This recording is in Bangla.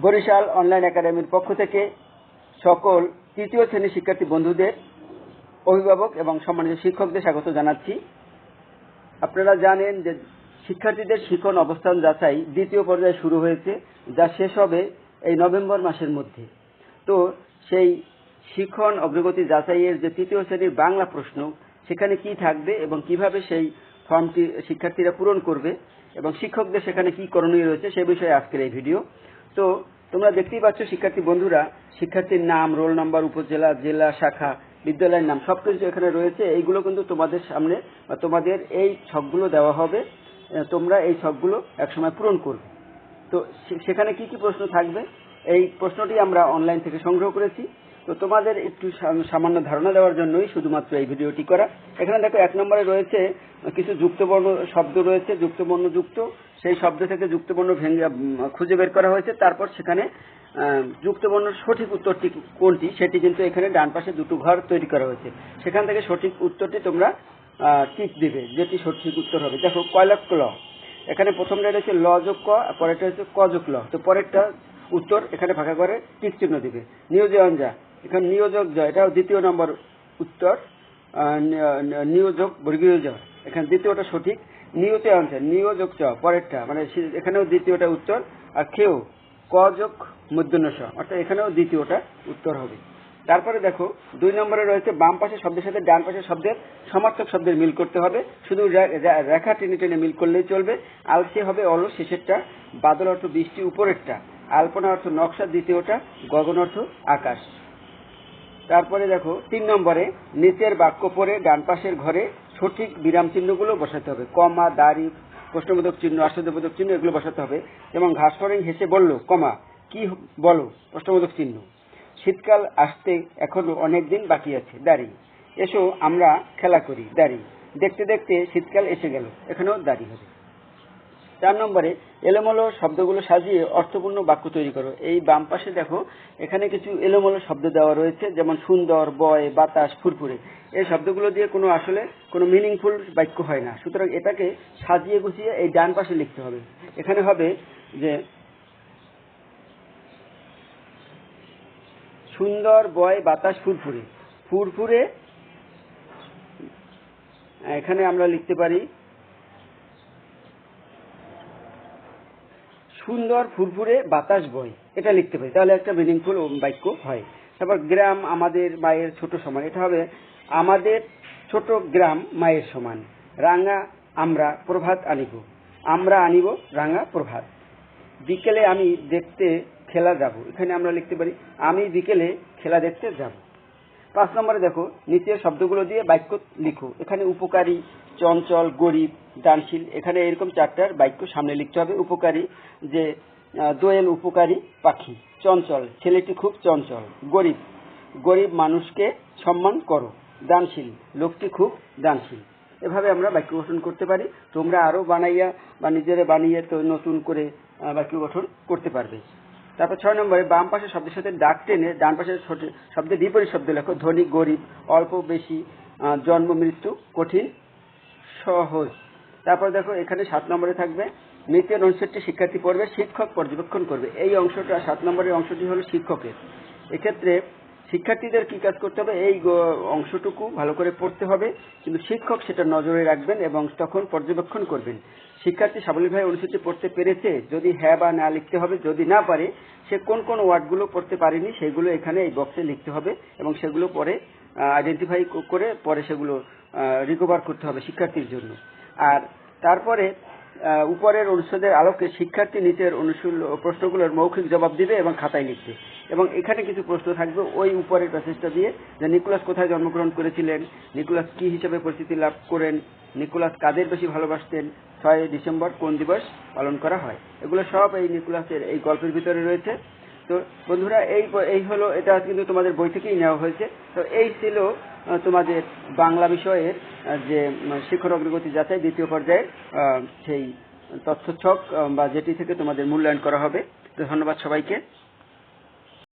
বরিশাল অনলাইন একাডেমির পক্ষ থেকে সকল তৃতীয় শ্রেণির শিক্ষার্থী বন্ধুদের, অভিভাবক এবং সম্মানিত শিক্ষকদের স্বাগত জানাচ্ছি। আপনারা জানেন যে শিক্ষার্থীদের শিক্ষণ অবস্থান যাচাই দ্বিতীয় পর্যায়ে শুরু হয়েছে, যা শেষ হবে এই নভেম্বর মাসের মধ্যে। তো সেই শিক্ষণ অগ্রগতি যাচাইয়ের যে তৃতীয় শ্রেণির বাংলা প্রশ্ন, সেখানে কি থাকবে এবং কীভাবে সেই ফর্মটি শিক্ষার্থীরা পূরণ করবে এবং শিক্ষকদের সেখানে কি করণীয় রয়েছে, সে বিষয়ে আজকের এই ভিডিও। তো তোমরা দেখতেই পাচ্ছ, শিক্ষার্থী বন্ধুরা, শিক্ষার্থীর নাম, রোল নাম্বার, উপজেলা, জেলা, শাখা, বিদ্যালয়ের নাম সবকিছু এখানে রয়েছে। এইগুলো কিন্তু তোমাদের সামনে বা তোমাদের এই ছকগুলো দেওয়া হবে। তোমরা এই ছকগুলো একসময় পূরণ করবে। তো সেখানে কি কি প্রশ্ন থাকবে? এই প্রশ্নটি আমরা অনলাইন থেকে সংগ্রহ করেছি। তো তোমাদের একটু সামান্য ধারণা দেওয়ার জন্যই শুধুমাত্র এই ভিডিওটি করা। এখানে দেখো, এক নম্বরে রয়েছে কিছু যুক্তবর্ণ শব্দ রয়েছে, যুক্তবর্ণ যুক্ত। সেই শব্দ থেকে যুক্তবর্ণ ভেঙে খুঁজে বের করা হয়েছে। তারপর সেখানে যুক্তবর্ণ সঠিক উত্তরটি কোনটি, সেটি কিন্তু এখানে ডান পাশে দুটো ঘর তৈরি করা হয়েছে। সেখান থেকে সঠিক উত্তরটি তোমরা টিপ দিবে, যেটি সঠিক উত্তর হবে। দেখো কয়লক ল। এখানে প্রথমটা রয়েছে ল যোগ ক পরেরটা হচ্ছে ক যোগ ল। তো পরেরটা উত্তর এখানে ফাঁকা করে টিক চিহ্ন দিবে। নিয়োজন যা। এখানে নিয়োজক জ এটাও দ্বিতীয় নম্বর উত্তর। নিয়োজক বর্গীয় জ এখানে দ্বিতীয়টা সঠিক। নিয়তে অংশ নিয়োজক চ, পরেরটা মানে এখানেও দ্বিতীয়টা উত্তর, আর খেয়েও ক যোগ মধ্যনস অর্থাৎ এখানেও দ্বিতীয়টা উত্তর হবে। তারপরে দেখো, দুই নম্বরে রয়েছে বাম পাশের শব্দের সাথে ডান পাশের শব্দের সমার্থক শব্দের মিল করতে হবে। শুধু রেখা টেনে টেনে মিল করলেই চলবে। আলসে হবে অল শেষেরটা বাদল অর্থ বৃষ্টি, উপরেরটা আলপনা অর্থ নকশা, দ্বিতীয়টা গগন অর্থ আকাশ। তারপরে দেখো, তিন নম্বরে নিচের বাক্য পরে ডান পাশের ঘরে সঠিক বিরাম চিহ্নগুলো বসাতে হবে। কমা, দাড়ি, প্রশ্নবোধক চিহ্ন, আশ্চর্যবোধক চিহ্ন এগুলো বসাতে হবে। যেমন ঘাসফড়িং হেসে বলল, কমা, কি বলো, প্রশ্নবোধক চিহ্ন। শীতকাল আসতে এখনও অনেক দিন বাকি আছে। দাড়ি, এসো আমরা খেলা করি। দাড়ি, দেখতে দেখতে শীতকাল এসে গেল। এখানেও দাড়ি হবে। চার নম্বরে এলোমেলো শব্দগুলো সাজিয়ে অর্থপূর্ণ বাক্য তৈরি করো। এই বাম পাশে দেখো, এখানে কিছু এলোমেলো শব্দ দেওয়া রয়েছে, যেমন সুন্দর, বয়, বাতাস, ফুরফুরে। এই শব্দগুলো দিয়ে কোনো আসলে কোনো মিনিংফুল বাক্য হয় না। সুতরাং এটাকে সাজিয়ে গুছিয়ে এই ডান পাশে লিখতে হবে। এখানে হবে যে, সুন্দর, বয়, বাতাস, ফুরফুরে। ফুরফুরে, এখানে আমরা লিখতে পারি সুন্দর ফুরফুরে বাতাস বয় এটা লিখতে পারি। তাহলে একটা মিনিংফুল বাক্য হয়। তারপর গ্রাম আমাদের মায়ের ছোট সমান। এটা হবে, আমাদের ছোট গ্রাম মায়ের সমান। রাঙা আমরা প্রভাত আনিব। আমরা আনিব রাঙা প্রভাত। বিকেলে আমি দেখতে খেলা যাব। এখানে আমরা লিখতে পারি, আমি বিকেলে খেলা দেখতে যাব। পাঁচ নম্বরে দেখো, নিচের শব্দগুলো দিয়ে বাক্য লিখো। এখানে উপকারী, চঞ্চল, গরিব দানশীল। এখানে এরকম চারটার বাক্য সামনে লিখতে হবে। উপকারী যে দোয়েল উপকারী পাখি। চঞ্চল। ছেলেটি খুব চঞ্চল। গরিব। গরিব মানুষকে সম্মান করো। দানশীল। লোকটি খুব দানশীল। এভাবে আমরা বাক্য গঠন করতে পারি। তোমরা আরও বানাইয়া বা নিজেরা বানিয়ে তো নতুন করে বাক্য গঠন করতে পারবে। তারপর ছয় নম্বরে, বাম পাশে শব্দের সাথে ডাক টেনে ডান পাশের শব্দের বিপরীত শব্দ লেখো, ধনী, গরিব, অল্প, বেশি জন্ম, মৃত্যু, কঠিন, সহজ। তারপর দেখো, এখানে সাত নম্বরে থাকবে নিচের অংশটি শিক্ষার্থী পড়বে, শিক্ষক পর্যবেক্ষণ করবে। এই অংশটা, সাত নম্বরের অংশটি হলো শিক্ষকের। এক্ষেত্রে শিক্ষার্থীদের কি কাজ করতে হবে? এই অংশটুকু ভালো করে পড়তে হবে, কিন্তু শিক্ষক সেটা নজরে রাখবেন এবং তখন পর্যবেক্ষণ করবেন। শিক্ষার্থী সাবলীলভাবে অনুসূচি পড়তে পেরেছে, যদি হ্যাঁ বা না লিখতে হবে, যদি না পারে, সে কোন কোন ওয়ার্ডগুলো পড়তে পারেনি, সেগুলো এখানে এই বক্সে লিখতে হবে এবং সেগুলো পরে আইডেন্টিফাই করে পরে সেগুলো রিকভার করতে হবে শিক্ষার্থীর জন্য। আর তারপরে উপরের অনুচ্ছেদের আলোকে শিক্ষার্থী নিচের অনুশীল প্রশ্নগুলোর মৌখিক জবাব দিবে এবং খাতায় লিখবে। এবং এখানে কিছু প্রশ্ন থাকবে ওই উপরের প্যাসেজটা দিয়ে যে, নিকোলাস কোথায় জন্মগ্রহণ করেছিলেন? নিকোলাস কি হিসেবে পরিচিতি লাভ করেন? নিকোলাস কাদের বেশি ভালোবাসতেন? ছয় ডিসেম্বর কোন দিবস পালন করা হয়? এগুলো সব এই নিকোলাসের এই গল্পের ভিতরে রয়েছে। তো বন্ধুরা, এই এই হলো, এটা কিন্তু তোমাদের বই থেকেই নেওয়া হয়েছে। তো এই ছিল তোমাদের বাংলা বিষয়ের যে শিক্ষণ অগ্রগতি যাচাই দ্বিতীয় পর্যায়ে সেই তথ্যচ্ছক বা যেটি থেকে তোমাদের মূল্যায়ন করা হবে। ধন্যবাদ সবাইকে।